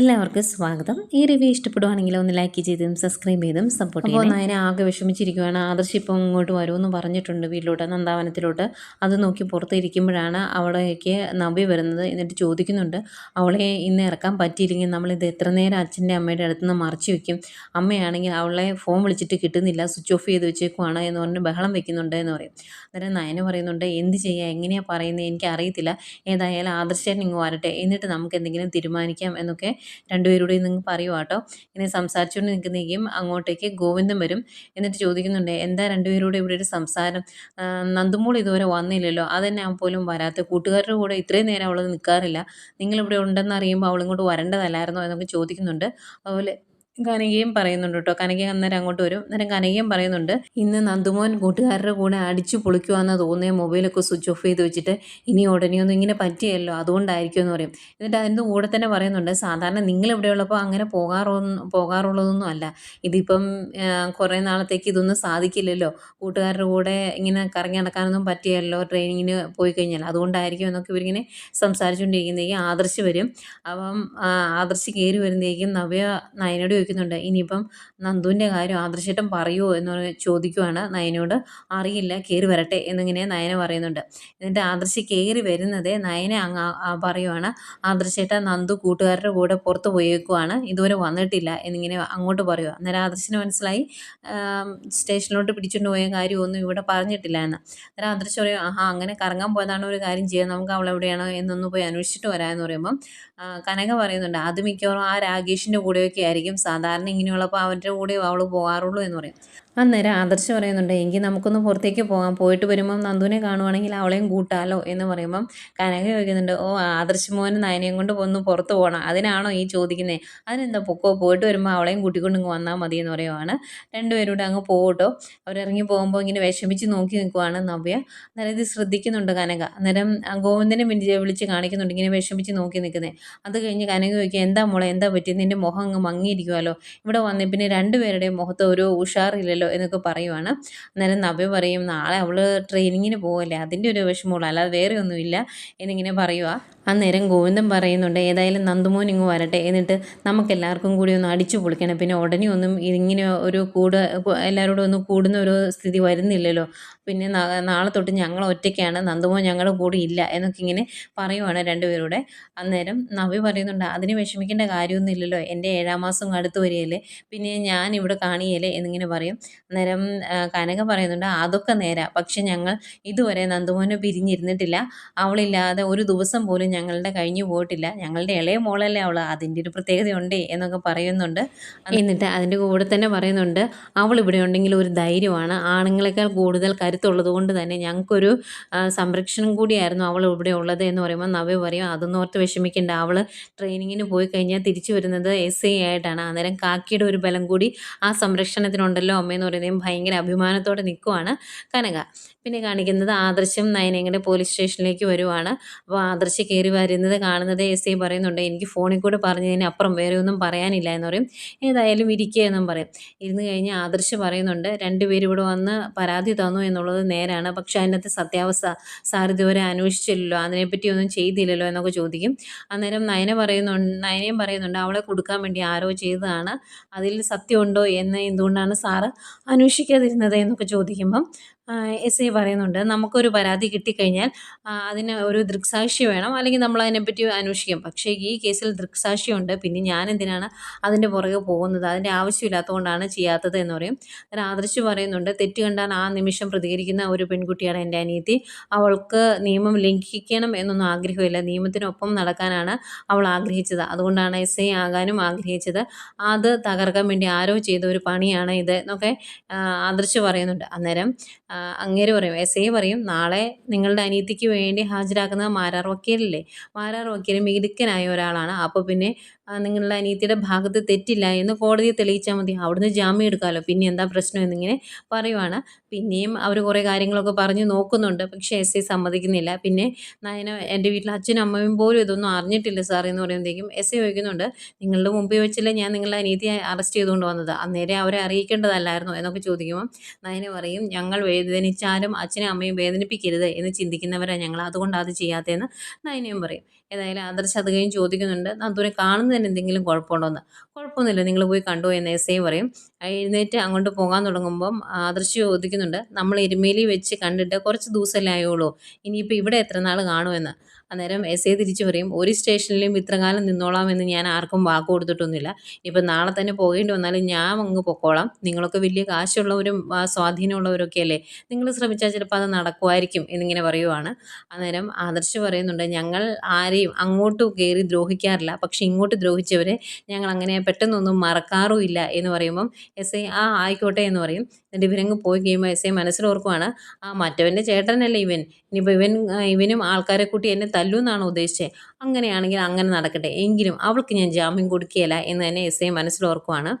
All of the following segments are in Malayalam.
എല്ലാവർക്കും സ്വാഗതം. ഈ റിവ്യൂ ഇഷ്ടപ്പെടുവാണെങ്കിൽ ഒന്ന് ലൈക്ക് ചെയ്തും സബ്സ്ക്രൈബ് ചെയ്തും സപ്പോർട്ട് ചെയ്യും നയന ആകെ വിഷമിച്ചിരിക്കുകയാണ് ആദർശ് ഇപ്പം ഇങ്ങോട്ട് വരുമെന്ന് പറഞ്ഞിട്ടുണ്ട് വീട്ടിലോട്ട് നന്ദാവനത്തിലോട്ട്. അത് നോക്കി പുറത്തിരിക്കുമ്പോഴാണ് അവിടേക്ക് നബി വരുന്നത് എന്നിട്ട് ചോദിക്കുന്നുണ്ട്. അവളെ ഇന്ന് ഇറക്കാൻ പറ്റിയില്ലെങ്കിൽ നമ്മളിത് എത്ര നേരം അച്ഛന്റെ അമ്മയുടെ അടുത്ത് നിന്ന് മറച്ചു വെക്കും? അമ്മയാണെങ്കിൽ അവളെ ഫോൺ വിളിച്ചിട്ട് കിട്ടുന്നില്ല സ്വിച്ച് ഓഫ് ചെയ്ത് വെച്ചേക്കുവാണ് എന്ന് പറഞ്ഞ് ബഹളം വെക്കുന്നുണ്ട് എന്ന് പറയും. അന്നേരം നയന പറയുന്നുണ്ട് എന്ത് ചെയ്യുക എങ്ങനെയാണ് പറയുന്നത് എനിക്ക് അറിയത്തില്ല ഏതായാലും ആദർശൻ ഇങ്ങ് വരട്ടെ. എന്നിട്ട് നമുക്ക് എന്തെങ്കിലും തീരുമാനിക്കാം എന്നൊക്കെ രണ്ടുപേരോടും നിങ്ങൾ പറയുക കേട്ടോ ഇങ്ങനെ സംസാരിച്ചുകൊണ്ട് നിൽക്കുന്നേക്കും അങ്ങോട്ടേക്ക് ഗോവിന്ദൻ വരും. എന്നിട്ട് ചോദിക്കുന്നുണ്ട് എന്താ രണ്ടുപേരോടും ഇവിടെ ഒരു സംസാരം? നന്ദുമോൾ ഇതുവരെ വന്നില്ലല്ലോ. അതന്നെ പോലും വരാത്ത കൂട്ടുകാരുടെ കൂടെ ഇത്രയും നേരം അവൾ നിൽക്കാറില്ല നിങ്ങളിവിടെ ഉണ്ടെന്ന് അറിയുമ്പോൾ അവളിങ്ങോട്ട് വരേണ്ടതല്ലായിരുന്നോ? എന്നൊക്കെ ചോദിക്കുന്നുണ്ട്. അതുപോലെ കനകയും പറയുന്നുണ്ട് കേട്ടോ കനക അന്നേരം അങ്ങോട്ട് വരും. അന്നേരം കനകയും പറയുന്നുണ്ട് ഇന്ന് നന്ദുമോൻ കൂട്ടുകാരുടെ കൂടെ അടിച്ചു പൊളിക്കുവാന്ന് തോന്നിയ മൊബൈലൊക്കെ സ്വിച്ച് ഓഫ് ചെയ്ത് വെച്ചിട്ട് ഇനി ഉടനെയൊന്നും ഇങ്ങനെ പറ്റിയല്ലോ. അതുകൊണ്ടായിരിക്കും എന്ന് പറയും. എന്നിട്ട് അതിന്റെ കൂടെ തന്നെ പറയുന്നുണ്ട് സാധാരണ നിങ്ങൾ ഇവിടെയുള്ളപ്പോൾ അങ്ങനെ പോകാറൊന്നും പോകാറുള്ളതൊന്നും അല്ല. ഇതിപ്പം കുറേ നാളത്തേക്ക് ഇതൊന്നും സാധിക്കില്ലല്ലോ. കൂട്ടുകാരുടെ കൂടെ ഇങ്ങനെ കറങ്ങി നടക്കാനൊന്നും പറ്റിയല്ലോ ട്രെയിനിങ്ങിന് പോയി കഴിഞ്ഞാൽ. അതുകൊണ്ടായിരിക്കും എന്നൊക്കെ ഇവരിങ്ങനെ സംസാരിച്ചുകൊണ്ടിരിക്കുന്നതേക്കും ആദർശ് വരും. അപ്പം ആദർശ് കയറി വരുന്നതേക്കും നവ്യ നയനോട് ചോദിക്കുന്നുണ്ട്. ഇനിയിപ്പം നന്ദുവിന്റെ കാര്യം ആദർശേട്ടൻ പറയുമോ എന്ന് ചോദിക്കുവാണ് നയനോട് അറിയില്ല കയറി വരട്ടെ എന്നിങ്ങനെ നയന പറയുന്നുണ്ട്. എന്നിട്ട് ആദർശി കയറി വരുന്നത് നയന അങ്ങ് പറയുവാണ്. ആദർശേട്ട നന്ദു കൂട്ടുകാരുടെ കൂടെ പുറത്ത് പോയേക്കുവാണ്. ഇതുവരെ വന്നിട്ടില്ല എന്നിങ്ങനെ അങ്ങോട്ട് പറയുക അന്നേരം ആദർശിന് മനസ്സിലായി സ്റ്റേഷനിലോട്ട് പിടിച്ചുകൊണ്ട് പോയ കാര്യമൊന്നും ഇവിടെ പറഞ്ഞിട്ടില്ല എന്ന്. അന്നേരം ആദർശ് പറയും ആഹാ അങ്ങനെ കറങ്ങാൻ പോയതാണ് ഒരു കാര്യം ചെയ്യാൻ. നമുക്ക് അവൾ എവിടെയാണോ എന്നൊന്ന് പോയി അന്വേഷിച്ചിട്ട് വരാമെന്ന് പറയുമ്പം കനക പറയുന്നുണ്ട് അത് മിക്കവാറും ആ രാഗേഷിന്റെ കൂടെയൊക്കെ ആയിരിക്കും സാധാരണ ഇങ്ങനെയുള്ളപ്പോൾ അവന്റെ കൂടെ അവൾ പോകാറുള്ളൂ എന്ന് പറയും. അന്നേരം ആദർശ് പറയുന്നുണ്ട് എങ്കിൽ നമുക്കൊന്ന് പുറത്തേക്ക് പോകാം. പോയിട്ട് വരുമ്പം നന്ദുവിനെ കാണുവാണെങ്കിൽ അവളെയും കൂട്ടാലോ എന്ന് പറയുമ്പം കനക ചോദിക്കുന്നുണ്ട് ഓ ആദർശ് മോഹൻ നയനയും കൊണ്ട് ഒന്ന് പുറത്ത് പോകണം അതിനാണോ ഈ ചോദിക്കുന്നത് അതിനെന്താ പൊക്കോ? പോയിട്ട് വരുമ്പോൾ അവളെയും കൂട്ടിക്കൊണ്ട് ഇങ്ങ് വന്നാൽ മതി എന്ന് പറയുവാണ്. രണ്ടുപേരും അങ്ങ് പോകട്ടോ അവരിറങ്ങി പോകുമ്പോൾ ഇങ്ങനെ വിഷമിച്ച് നോക്കി നിൽക്കുവാണ് നവ്യ. അന്നേരം ഇത് ശ്രദ്ധിക്കുന്നുണ്ട് കനക. അന്നേരം ഗോവിന്ദനെ വിളിച്ച് കാണിക്കുന്നുണ്ട് ഇങ്ങനെ വിഷമിച്ച് നോക്കി നിൽക്കുന്നത് അത് കഴിഞ്ഞ് കനക ചോദിക്കുക എന്താ മോളെ? എന്താ പറ്റിയത് നിന്റെ മുഖം അങ്ങ് മങ്ങിയിരിക്കുമല്ലോ ഇവിടെ വന്നേ. പിന്നെ രണ്ടുപേരുടെയും മുഖത്ത് ഒരു ഉഷാറില്ലല്ലോ. എന്നൊക്കെ പറയുവാണ്. അന്നേരം നവ്യ പറയും നാളെ അവൾ ട്രെയിനിങ്ങിന് പോകല്ലേ അതിന്റെ ഒരു വിഷമമുള്ളൂ അല്ലാതെ വേറെ ഒന്നുമില്ല എന്നിങ്ങനെ പറയുക അന്നേരം ഗോവിന്ദൻ പറയുന്നുണ്ട് ഏതായാലും നന്ദുമോൻ ഇങ്ങ് വരട്ടെ എന്നിട്ട് നമുക്കെല്ലാവർക്കും കൂടി ഒന്ന് അടിച്ചു പൊളിക്കണം. പിന്നെ ഉടനെ ഒന്നും ഇങ്ങനെ ഒരു കൂട് എല്ലാവരോടും ഒന്ന് കൂടുന്ന ഒരു സ്ഥിതി വരുന്നില്ലല്ലോ. പിന്നെ നാളെ തൊട്ട് ഞങ്ങൾ ഒറ്റയ്ക്കാണ് നന്ദുമോൻ ഞങ്ങളുടെ കൂടെ ഇല്ല എന്നൊക്കെ ഇങ്ങനെ പറയുവാണ് രണ്ടുപേരുടെ. അന്നേരം നവി പറയുന്നുണ്ട് അതിന് വിഷമിക്കേണ്ട കാര്യമൊന്നുമില്ലല്ലോ എന്റെ ഏഴാം മാസം അടുത്ത് വരികയല്ലേ പിന്നെ ഞാൻ ഇവിടെ കാണിയല്ലേ എന്നിങ്ങനെ പറയും. അന്നേരം കനക പറയുന്നുണ്ട് അതൊക്കെ നേരാ. പക്ഷെ ഞങ്ങൾ ഇതുവരെ നന്ദുമോനെ പിരിഞ്ഞിരുന്നിട്ടില്ല. അവളില്ലാതെ ഒരു ദിവസം പോലും ഞങ്ങളുടെ കഴിഞ്ഞു പോയിട്ടില്ല. ഞങ്ങളുടെ ഇളയ മോളല്ലേ അവൾ അതിന്റെ ഒരു പ്രത്യേകതയുണ്ടേ എന്നൊക്കെ പറയുന്നുണ്ട്. എന്നിട്ട് അതിന്റെ കൂടെ തന്നെ പറയുന്നുണ്ട് അവൾ ഇവിടെ ഉണ്ടെങ്കിൽ ഒരു ധൈര്യമാണ്. ആണുങ്ങളെക്കാൾ കൂടുതൽ കരുത്തുള്ളത് കൊണ്ട് തന്നെ ഞങ്ങൾക്കൊരു സംരക്ഷണം കൂടിയായിരുന്നു അവൾ ഇവിടെ ഉള്ളത് എന്ന് പറയുമ്പോൾ നവ്യ പറയും അതൊന്നും ഓർത്ത് വിഷമിക്കേണ്ട. അവൾ ട്രെയിനിങ്ങിന് പോയി കഴിഞ്ഞാൽ തിരിച്ചു വരുന്നത് എസ് ഐ ആയിട്ടാണ്. അന്നേരം കാക്കിയുടെ ഒരു ബലം കൂടി ആ സംരക്ഷണത്തിനുണ്ടല്ലോ അമ്മയെന്ന് പറയുന്നതും ഭയങ്കര അഭിമാനത്തോടെ നിൽക്കുവാണ് കനക. പിന്നെ കാണിക്കുന്നത് ആദർശം നയനങ്ങളുടെ പോലീസ് സ്റ്റേഷനിലേക്ക് വരുവാണ്. അപ്പോൾ ആദർശ് കയറി വരുന്നത് കാണുന്നത് എസ് ഐ പറയുന്നുണ്ട് എനിക്ക് ഫോണിൽ കൂടെ പറഞ്ഞതിന് അപ്പുറം വേറെ ഒന്നും പറയാനില്ല എന്ന് പറയും. ഏതായാലും ഇരിക്കുക എന്നും പറയും. ഇരുന്ന് കഴിഞ്ഞ് ആദർശ് പറയുന്നുണ്ട് രണ്ടുപേരും ഇവിടെ വന്ന് പരാതി തന്നു എന്നുള്ളത് നേരാണ്. പക്ഷേ അതിനകത്ത് സത്യാവസ്ഥ സാർ ഇതുവരെ അന്വേഷിച്ചില്ലല്ലോ. അതിനെപ്പറ്റി ഒന്നും ചെയ്തില്ലല്ലോ എന്നൊക്കെ ചോദിക്കും. അന്നേരം നയന പറയുന്നുണ്ട് നയനയും പറയുന്നുണ്ട് അവളെ കൊടുക്കാൻ വേണ്ടി ആരോ ചെയ്തതാണ്. അതിൽ സത്യമുണ്ടോ എന്ന് എന്തുകൊണ്ടാണ് സാറ് അന്വേഷിക്കാതിരുന്നത് എന്നൊക്കെ ചോദിക്കുമ്പം എസ് ഐ പറയുന്നുണ്ട് നമുക്കൊരു പരാതി കിട്ടിക്കഴിഞ്ഞാൽ അതിന് ഒരു ദൃക്സാക്ഷി വേണം അല്ലെങ്കിൽ നമ്മൾ അതിനെപ്പറ്റി അന്വേഷിക്കും. പക്ഷേ ഈ കേസിൽ ദൃക്സാക്ഷിയുണ്ട് പിന്നെ ഞാൻ എന്തിനാണ് അതിന്റെ പുറകെ പോകുന്നത്? അതിന്റെ ആവശ്യമില്ലാത്തതുകൊണ്ടാണ് ചെയ്യാത്തത് എന്ന് പറയും. അതിന് ആദർശ് പറയുന്നുണ്ട് തെറ്റ് കണ്ടാൽ ആ നിമിഷം പ്രതികരിക്കുന്ന ഒരു പെൺകുട്ടിയാണ് എന്റെ അനിയത്തി. അവൾക്ക് നിയമം ലംഘിക്കണം എന്നൊന്നും ആഗ്രഹമില്ല. നിയമത്തിനൊപ്പം നടക്കാനാണ് അവൾ ആഗ്രഹിച്ചത്. അതുകൊണ്ടാണ് എസ് ഐ ആകാനും ആഗ്രഹിച്ചത്. അത് തകർക്കാൻ വേണ്ടി ആരോ ചെയ്ത ഒരു പണിയാണ് ഇത് എന്നൊക്കെ ആദർശ് പറയുന്നുണ്ട്. അന്നേരം അങ്ങേര് പറയും എസ് ഐ പറയും നാളെ നിങ്ങളുടെ അനിയത്തിക്ക് വേണ്ടി ഹാജരാക്കുന്നത് മാരാർ വക്കീലല്ലേ? മാരാർ വക്കീൽ മിടുക്കനായ ഒരാളാണ്. അപ്പോൾ പിന്നെ നിങ്ങളുടെ അനിയത്തിയുടെ ഭാഗത്ത് തെറ്റില്ല എന്ന് കോടതിയെ തെളിയിച്ചാൽ മതി. അവിടുന്ന് ജാമ്യം എടുക്കാമല്ലോ പിന്നെ എന്താ പ്രശ്നം എന്നിങ്ങനെ പറയുവാണ്. പിന്നെയും അവർ കുറേ കാര്യങ്ങളൊക്കെ പറഞ്ഞു നോക്കുന്നുണ്ട്. പക്ഷേ എസ് ഐ സമ്മതിക്കുന്നില്ല. പിന്നെ നയന എന്റെ വീട്ടിൽ അച്ഛനും അമ്മയും പോലും ഇതൊന്നും അറിഞ്ഞിട്ടില്ല സാർ എന്ന് പറയുമ്പോഴത്തേക്കും എസ് ഐ ചോദിക്കുന്നുണ്ട് നിങ്ങളുടെ മുമ്പിൽ വെച്ചില്ല ഞാൻ നിങ്ങളുടെ അനിയത്തിയെ അറസ്റ്റ് ചെയ്തുകൊണ്ട് വന്നത്? അന്നേരം അവരെ അറിയിക്കേണ്ടതല്ലായിരുന്നു? എന്നൊക്കെ ചോദിക്കുമ്പോൾ നയന പറയും ഞങ്ങൾ വേദനിച്ചാലും അച്ഛനും അമ്മയും വേദനിപ്പിക്കരുത് എന്ന് ചിന്തിക്കുന്നവരാണ് ഞങ്ങൾ. അതുകൊണ്ടാണ് അത് ചെയ്യാത്തതെന്ന് നയനയും പറയും. ഏതായാലും ആദർശ് അത് ചോദിക്കുന്നുണ്ട് നന്ദുവിനെ കാണുന്നതിന് എന്തെങ്കിലും കുഴപ്പമുണ്ടോയെന്ന് കുഴപ്പമൊന്നുമില്ല നിങ്ങൾ പോയി കണ്ടോ എന്ന് എസ് ഐ പറയും. എഴുന്നേറ്റ് അങ്ങോട്ട് പോകാൻ തുടങ്ങുമ്പം ആദർശ് ചോദിക്കുന്നുണ്ട് നമ്മൾ എരുമേലി വെച്ച് കണ്ടിട്ട് കുറച്ച് ദിവസമല്ലേ ആയുള്ളൂ? ഇനിയിപ്പോൾ ഇവിടെ എത്ര നാൾ കാണുമെന്ന്? അന്നേരം എസ് ഐ തിരിച്ചു പറയും ഒരു സ്റ്റേഷനിലും ഇത്രകാലം നിന്നോളാമെന്ന് ഞാൻ ആർക്കും വാക്ക് കൊടുത്തിട്ടൊന്നുമില്ല. ഇപ്പം നാളെ തന്നെ പോകേണ്ടി വന്നാലും ഞാൻ അങ്ങ് പൊക്കോളാം. നിങ്ങളൊക്കെ വലിയ കാശുള്ളവരും സ്വാധീനമുള്ളവരൊക്കെ അല്ലേ നിങ്ങൾ ശ്രമിച്ചാൽ ചിലപ്പോൾ അത് നടക്കുമായിരിക്കും എന്നിങ്ങനെ പറയുവാണ്. അന്നേരം ആദർശ് പറയുന്നുണ്ട് ഞങ്ങൾ ആരെയും അങ്ങോട്ട് കയറി ദ്രോഹിക്കാറില്ല. പക്ഷെ ഇങ്ങോട്ട് ദ്രോഹിച്ചവരെ ഞങ്ങൾ അങ്ങനെ പെട്ടെന്നൊന്നും മറക്കാറുമില്ല എന്ന് പറയുമ്പം എസ് ഐ ആ ആയിക്കോട്ടെ എന്ന് പറയും. എന്നിട്ട് ഇവരങ്ങ് പോയി കഴിയുമ്പോൾ എസ് ഐ മനസ്സിലോർക്കുവാണ് ആ മറ്റവന്റെ ചേട്ടനല്ലേ ഇവൻ. ഇനിയിപ്പോൾ ഇവൻ ഇവനും ആൾക്കാരെ കൂട്ടി എന്നെ തല്ലൂ എന്നാണ് ഉദ്ദേശിച്ചത് അങ്ങനെയാണെങ്കിൽ അങ്ങനെ നടക്കട്ടെ. എങ്കിലും അവൾക്ക് ഞാൻ ജാമ്യം കൊടുക്കുകയില്ല എന്ന് തന്നെ എസ് ഐ മനസ്സിലോർക്കുവാണ്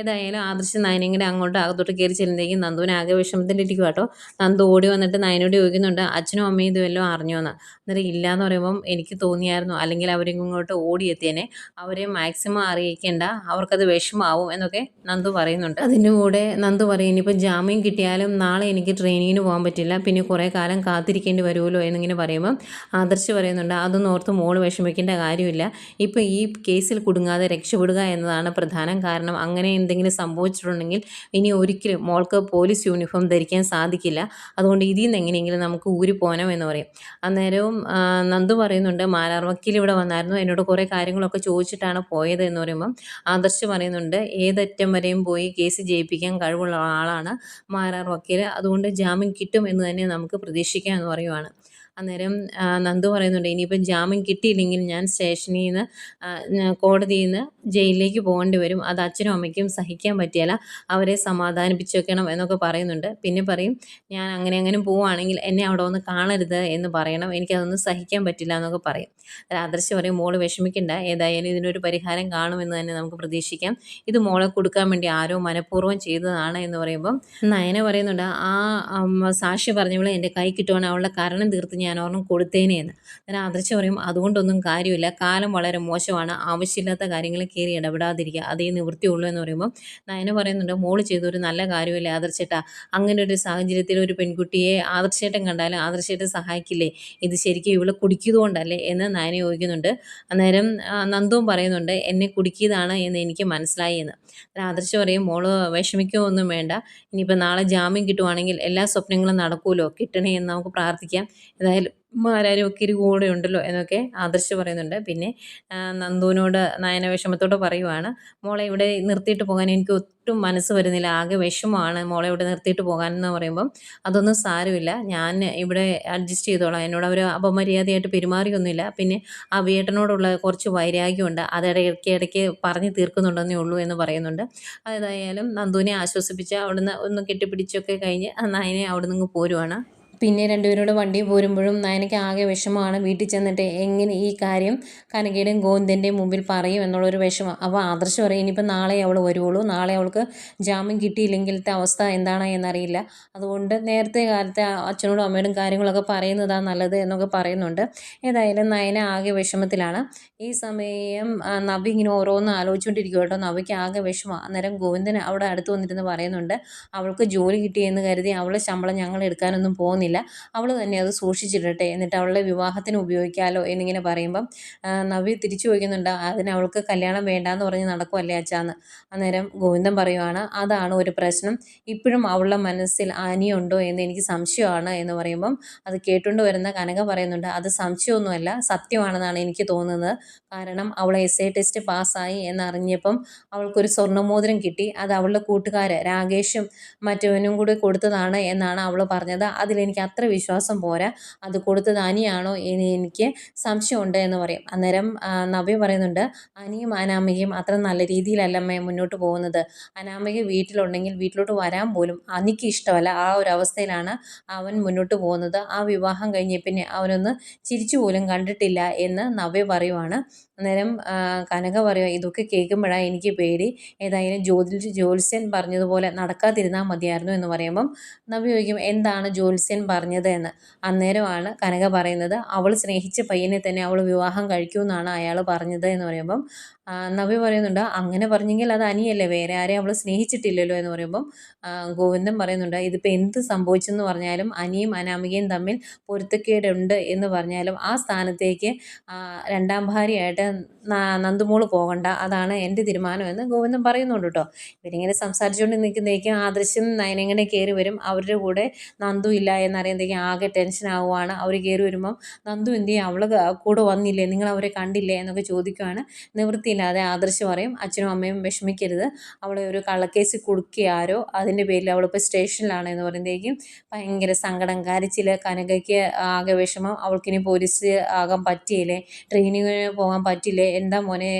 ഏതായാലും ആദർശ നയനയുടെ അങ്ങോട്ട് അകത്തോട്ട് കയറി ചെല്ലുന്നതേക്കും നന്ദുവിന് ആകെ വിഷമത്തിലിരിക്കും കേട്ടോ. നന്ദു ഓടി വന്നിട്ട് നയനോട് ചോദിക്കുന്നുണ്ട് അച്ഛനും അമ്മയും ഇതുമെല്ലാം അറിഞ്ഞോ അറിഞ്ഞോന്ന്? അന്നേരം ഇല്ല എന്ന് പറയുമ്പം എനിക്ക് തോന്നിയായിരുന്നു. അല്ലെങ്കിൽ അവരിങ്ങോട്ട് ഓടിയെത്തിയേനെ. അവരെ മാക്സിമം അറിയിക്കേണ്ട. അവർക്കത് വിഷമാവും എന്നൊക്കെ നന്ദു പറയുന്നുണ്ട്. അതിന്റെ കൂടെ നന്ദു പറയും ഇനിയിപ്പോൾ ജാമ്യം കിട്ടിയാലും നാളെ എനിക്ക് ട്രെയിനിങ്ങിന് പോകാൻ പറ്റില്ല. പിന്നെ കുറേ കാലം കാത്തിരിക്കേണ്ടി വരുമല്ലോ എന്നിങ്ങനെ പറയുമ്പം ആദർശ് പറയുന്നുണ്ട് അതൊന്നും ഓർത്ത് മോൾ വിഷമിക്കേണ്ട കാര്യമില്ല. ഇപ്പോൾ ഈ കേസിൽ കുടുങ്ങാതെ രക്ഷപ്പെടുക എന്നതാണ് പ്രധാനം കാരണം. അങ്ങനെ എന്തെങ്കിലും സംഭവിച്ചിട്ടുണ്ടെങ്കിൽ ഇനി ഒരിക്കലും മോൾക്ക് പോലീസ് യൂണിഫോം ധരിക്കാൻ സാധിക്കില്ല. അതുകൊണ്ട് ഇതിൽ നിന്ന് എങ്ങനെയെങ്കിലും നമുക്ക് ഊരി പോകണം എന്ന് പറയും. അന്നേരവും നന്ദു പറയുന്നുണ്ട് മാരാർ വക്കീൽ ഇവിടെ വന്നായിരുന്നു. എന്നോട് കുറേ കാര്യങ്ങളൊക്കെ ചോദിച്ചിട്ടാണ് പോയത് എന്ന് പറയുമ്പം ആദർശ് പറയുന്നുണ്ട് ഏതറ്റം വരെയും പോയി കേസ് ജയിപ്പിക്കാൻ കഴിവുള്ള ആളാണ് മാരാർ വക്കീൽ അതുകൊണ്ട് ജാമ്യം കിട്ടും എന്ന് തന്നെ നമുക്ക് പ്രതീക്ഷിക്കാം എന്ന് പറയുവാണ്. അന്നേരം നന്ദു പറയുന്നുണ്ട് ഇനിയിപ്പം ജാമ്യം കിട്ടിയില്ലെങ്കിൽ ഞാൻ സ്റ്റേഷനിൽ നിന്ന് കോടതിയിൽ നിന്ന് ജയിലിലേക്ക് പോകേണ്ടി വരും. അത് അച്ഛനും അമ്മയ്ക്കും സഹിക്കാൻ പറ്റിയല്ല. അവരെ സമാധാനിപ്പിച്ചു വെക്കണം എന്നൊക്കെ പറയുന്നുണ്ട്. പിന്നെ പറയും ഞാൻ അങ്ങനെ അങ്ങനെ പോവുകയാണെങ്കിൽ എന്നെ അവിടെ ഒന്ന് കാണരുത് എന്ന് പറയണം. എനിക്കതൊന്നും സഹിക്കാൻ പറ്റില്ല എന്നൊക്കെ പറയും. ആദർശ് പറയും മോൾ വിഷമിക്കണ്ട. ഏതായാലും ഇതിനൊരു പരിഹാരം കാണുമെന്ന് തന്നെ നമുക്ക് പ്രതീക്ഷിക്കാം. ഇത് മോളെ കൊടുക്കാൻ വേണ്ടി ആരോ മനഃപൂർവം ചെയ്തതാണ് എന്ന് പറയുമ്പം നയന പറയുന്നുണ്ട് ആ സാക്ഷി പറഞ്ഞവളെ എന്റെ കൈ കിട്ടുവാണ്. അവളുടെ കാരണം തീർത്ത് ഞാൻ ഒരെണ്ണം കൊടുത്തേനെ എന്ന്. അന്നേരം ആദർശ് പറയും അതുകൊണ്ടൊന്നും കാര്യമില്ല. കാലം വളരെ മോശമാണ്. ആവശ്യമില്ലാത്ത കാര്യങ്ങളിൽ കയറി ഇടപെടാതിരിക്കുക. അതേ നിവൃത്തിയുള്ളൂ എന്ന് പറയുമ്പോൾ നയന പറയുന്നുണ്ട് മോൾ ചെയ്തൊരു നല്ല കാര്യമില്ല ആദർശേട്ടാ? അങ്ങനെ ഒരു സാഹചര്യത്തിൽ ഒരു പെൺകുട്ടിയെ ആദർശേട്ടൻ കണ്ടാലും ആദർശേട്ടൻ സഹായിക്കില്ലേ? ഇത് ശരിക്കും ഇവിടെ കുടിക്കിയതുകൊണ്ടല്ലേ? എന്ന് നയന ചോദിക്കുന്നുണ്ട്. അന്നേരം നന്ദവും പറയുന്നുണ്ട് എന്നെ കുടുക്കിയതാണ് എന്ന് എനിക്ക് മനസ്സിലായി എന്ന്. ആദർശ് പറയും മോൾ വിഷമിക്കുകയൊന്നും വേണ്ട. ഇനിയിപ്പോൾ നാളെ ജാമ്യം കിട്ടുവാണെങ്കിൽ എല്ലാ സ്വപ്നങ്ങളും നടക്കുമല്ലോ. കിട്ടണേ എന്ന് നമുക്ക് പ്രാർത്ഥിക്കാം. ഏതായാലും ആരാരും ഒക്കെ ഒരു കൂടെ ഉണ്ടല്ലോ എന്നൊക്കെ ആദർശ് പറയുന്നുണ്ട്. പിന്നെ നന്ദുവിനോട് നയന വിഷമത്തോടെ പറയുവാണ് മോളെ ഇവിടെ നിർത്തിയിട്ട് പോകാൻ എനിക്ക് ഒട്ടും മനസ്സ് വരുന്നില്ല ആകെ വിഷമമാണ്. മോളെ ഇവിടെ നിർത്തിയിട്ട് പോകാൻ എന്ന് പറയുമ്പം അതൊന്നും സാരമില്ല. ഞാൻ ഇവിടെ അഡ്ജസ്റ്റ് ചെയ്തോളാം. എന്നോട് അവർ അപമര്യാദയായിട്ട് പെരുമാറിയൊന്നുമില്ല. പിന്നെ ആ വീട്ടനോടുള്ള കുറച്ച് വൈരാഗ്യമുണ്ട്. അത് ഇടയ്ക്ക് പറഞ്ഞു തീർക്കുന്നുണ്ടെന്നേ ഉള്ളൂ എന്ന് പറയുന്നുണ്ട്. അതായാലും നന്ദുവിനെ ആശ്വസിപ്പിച്ച് അവിടുന്ന് ഒന്ന് കെട്ടിപ്പിടിച്ചൊക്കെ കഴിഞ്ഞ് നയനെ അവിടെ നിന്ന് പോരുവാണ്. പിന്നെ രണ്ടുപേരോട് വണ്ടി പോരുമ്പോഴും നയനയ്ക്ക് ആകെ വിഷമമാണ് വീട്ടിൽ ചെന്നിട്ട് എങ്ങനെ ഈ കാര്യം കനകയുടെയും ഗോവിന്ദന്റെയും മുമ്പിൽ പറയും എന്നുള്ളൊരു വിഷമം. അപ്പോൾ ആദർശ് പറയും ഇനിയിപ്പോൾ നാളെ അവൾ വരുവുള്ളൂ നാളെ അവൾക്ക് ജാമ്യം കിട്ടിയില്ലെങ്കിലത്തെ അവസ്ഥ എന്താണ് എന്നറിയില്ല. അതുകൊണ്ട് നേരത്തെ കാലത്തെ അച്ഛനോടും അമ്മയോടും കാര്യങ്ങളൊക്കെ പറയുന്നതാണ് നല്ലത് എന്നൊക്കെ പറയുന്നുണ്ട്. ഏതായാലും നയന ആകെ വിഷമത്തിലാണ്. ഈ സമയം ആ, ഇങ്ങനെ ഓരോന്ന് ആലോചിച്ചുകൊണ്ടിരിക്കും കേട്ടോ. ആകെ വിഷമം. അന്നേരം ഗോവിന്ദൻ അവിടെ അടുത്ത് വന്നിരുന്ന് പറയുന്നുണ്ട് അവൾക്ക് ജോലി കിട്ടിയെന്ന് കരുതി അവളെ ശമ്പളം ഞങ്ങൾ എടുക്കാനൊന്നും പോകുന്നില്ല. അവൾ തന്നെ അത് സൂക്ഷിച്ചിടട്ടെ. എന്നിട്ട് അവളുടെ വിവാഹത്തിന് ഉപയോഗിക്കാമല്ലോ എന്നിങ്ങനെ പറയുമ്പം നവ്യ തിരിച്ചു ചോദിക്കുന്നുണ്ട് അതിന് അവൾക്ക് കല്യാണം വേണ്ടാന്ന് പറഞ്ഞ് നടക്കുമല്ലേ അച്ഛാന്ന്? അന്നേരം ഗോവിന്ദൻ പറയുവാണ് അതാണ് ഒരു പ്രശ്നം. ഇപ്പോഴും അവളുടെ മനസ്സിൽ ആനിയുണ്ടോ എന്ന് എനിക്ക് സംശയമാണ് എന്ന് പറയുമ്പം അത് കേട്ടുകൊണ്ട് വരുന്ന കനക പറയുന്നുണ്ട് അത് സംശയമൊന്നുമല്ല സത്യമാണെന്നാണ് എനിക്ക് തോന്നുന്നത്. കാരണം അവൾ എസ് ഐ ടെസ്റ്റ് പാസ്സായി എന്നറിഞ്ഞപ്പം അവൾക്കൊരു സ്വർണമോതിരം കിട്ടി. അത് അവളുടെ കൂട്ടുകാർ രാകേഷും മറ്റവനും കൂടി കൊടുത്തതാണ് എന്നാണ് അവൾ പറഞ്ഞത്. അതിലെനിക്ക് അത്ര വിശ്വാസം പോരാ. അത് കൊടുത്തത് അനിയാണോ? ഇനി എനിക്ക് സംശയമുണ്ട് എന്ന് പറയും. അന്നേരം നവ്യ പറയുന്നുണ്ട് അനിയും അനാമികയും അത്ര നല്ല രീതിയിലല്ലമ്മേ മുന്നോട്ട് പോകുന്നത്. അനാമിക വീട്ടിലുണ്ടെങ്കിൽ വീട്ടിലോട്ട് വരാൻ പോലും അനിക്ക് ഇഷ്ടമല്ല. ആ ഒരു അവസ്ഥയിലാണ് അവൻ മുന്നോട്ട് പോകുന്നത്. ആ വിവാഹം കഴിഞ്ഞ പിന്നെ അവനൊന്ന് ചിരിച്ചു പോലും കണ്ടിട്ടില്ല എന്ന് നവ്യ പറയുവാണ്. അന്നേരം കനക പറയുക ഇതൊക്കെ കേൾക്കുമ്പോഴാണ് എനിക്ക് പേടി. ഏതായാലും ജ്യോതി ജ്യോത്സ്യൻ പറഞ്ഞതുപോലെ നടക്കാതിരുന്നാൽ മതിയായിരുന്നു എന്ന് പറയുമ്പം നവ്യ ചോദിക്കും എന്താണ് ജ്യോത്സ്യൻ പറഞ്ഞത് എന്ന് അന്നേരമാണ് കനക പറയുന്നത്. അവൾ സ്നേഹിച്ച പയ്യനെ തന്നെ അവൾ വിവാഹം കഴിക്കുമെന്നാണ് അയാൾ പറഞ്ഞത് എന്ന് പറയുമ്പം നവ്യ പറയുന്നുണ്ട് അങ്ങനെ പറഞ്ഞെങ്കിൽ അത് അനിയല്ലേ? വേറെ ആരെയും അവൾ സ്നേഹിച്ചിട്ടില്ലല്ലോ എന്ന് പറയുമ്പം ഗോവിന്ദൻ പറയുന്നുണ്ട് ഇതിപ്പോൾ എന്ത് സംഭവിച്ചെന്ന് പറഞ്ഞാലും അനിയും അനാമികയും തമ്മിൽ പൊരുത്തക്കേടുണ്ട് എന്ന് പറഞ്ഞാലും ആ സ്ഥാനത്തേക്ക് രണ്ടാം ഭാര്യയായിട്ട് നന്ദുമോൾ പോകണ്ട. അതാണ് എന്റെ തീരുമാനമെന്ന് ഗോവിന്ദൻ പറയുന്നുണ്ട് കേട്ടോ. ഇവരിങ്ങനെ സംസാരിച്ചുകൊണ്ട് നിൽക്കുന്നതേക്കും ആദർശം നയനങ്ങനെ കയറി വരും. അവരുടെ കൂടെ നന്ദു ഇല്ല എന്നറിയുന്നതേക്കും ആകെ ടെൻഷൻ ആവുകയാണ് അവർ കയറി വരുമ്പം നന്ദു എന്ത് ചെയ്യും അവൾ കൂടെ വന്നില്ലേ? നിങ്ങൾ അവരെ കണ്ടില്ലേ? എന്നൊക്കെ ചോദിക്കുകയാണ് നിവൃത്തിയില്ലാതെ ആദർശ് പറയും. അച്ഛനും അമ്മയും വിഷമിക്കരുത്. അവളെ ഒരു കള്ളക്കേസിൽ കൊടുക്കുക ആരോ അതിന്റെ പേരിൽ അവളിപ്പോൾ സ്റ്റേഷനിലാണ് എന്ന് പറയുമ്പോഴേക്കും ഭയങ്കര സങ്കടം. കരച്ചിൽ കനകയ്ക്ക് ആകെ വിഷമം. അവൾക്കിനി പോലീസ് ആകാൻ പറ്റിയില്ലേ? ട്രെയിനിങ്ങിന് പോകാൻ പറ്റില്ലേ എന്താ മോനെ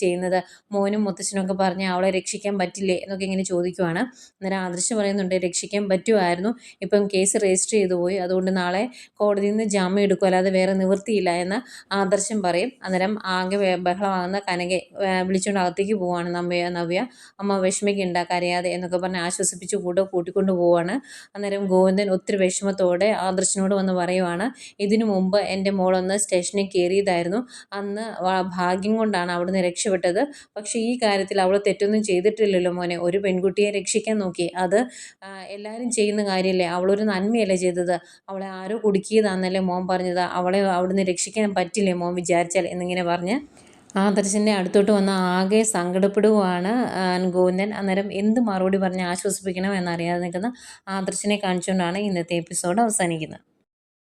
ചെയ്യുന്നത്? മോനും മുത്തച്ഛനൊക്കെ പറഞ്ഞ് അവളെ രക്ഷിക്കാൻ പറ്റില്ലേ എന്നൊക്കെ ഇങ്ങനെ ചോദിക്കുവാണ്. അന്നേരം ആദർശ് പറയുന്നുണ്ട് രക്ഷിക്കാൻ പറ്റുമായിരുന്നു ഇപ്പം കേസ് രജിസ്റ്റർ ചെയ്തു പോയി. അതുകൊണ്ട് നാളെ കോടതിയിൽ നിന്ന് ജാമ്യം എടുക്കും. അല്ലാതെ വേറെ നിവൃത്തിയില്ല എന്ന് ആദർശം പറയും. അന്നേരം ആകെ ബഹളമാകുന്ന കനകെ വിളിച്ചുകൊണ്ട് അകത്തേക്ക് പോവാണ് നവ്യ നവ്യ. അമ്മ വിഷമിക്കണ്ട കരയാതെ എന്നൊക്കെ പറഞ്ഞ് ആശ്വസിപ്പിച്ച് കൂടെ കൂട്ടിക്കൊണ്ട് പോവാണ്. അന്നേരം ഗോവിന്ദൻ ഒത്തിരി വിഷമത്തോടെ ആദർശനോട് വന്ന് പറയുവാണ് ഇതിനു മുമ്പ് എന്റെ മോളൊന്ന് സ്റ്റേഷനിൽ കയറിയതായിരുന്നു. അന്ന് ഭാഗ്യം കൊണ്ടാണ് അവിടുന്ന് രക്ഷപ്പെട്ടത്. പക്ഷേ ഈ കാര്യത്തിൽ അവൾ തെറ്റൊന്നും ചെയ്തിട്ടില്ലല്ലോ മോനെ. ഒരു പെൺകുട്ടിയെ രക്ഷിക്കാൻ നോക്കി. അത് എല്ലാവരും ചെയ്യുന്ന കാര്യമല്ലേ അവളൊരു നന്മയല്ലേ ചെയ്തത്? അവളെ ആരോ കുടുക്കിയതാണെന്നല്ലേ മോൻ പറഞ്ഞത്? അവളെ അവിടുന്ന് രക്ഷിക്കാൻ പറ്റില്ലേ മോൻ വിചാരിച്ചാൽ എന്നിങ്ങനെ പറഞ്ഞ് ആദർശന്റെ അടുത്തോട്ട് വന്ന ആകെ സങ്കടപ്പെടുകയാണ് ഗോവിന്ദൻ. അന്നേരം എന്ത് മറുപടി പറഞ്ഞ് ആശ്വസിപ്പിക്കണം എന്നറിയാതെ നിൽക്കുന്ന ആദർശനെ കാണിച്ചുകൊണ്ടാണ് ഇന്നത്തെ എപ്പിസോഡ് അവസാനിക്കുന്നത്.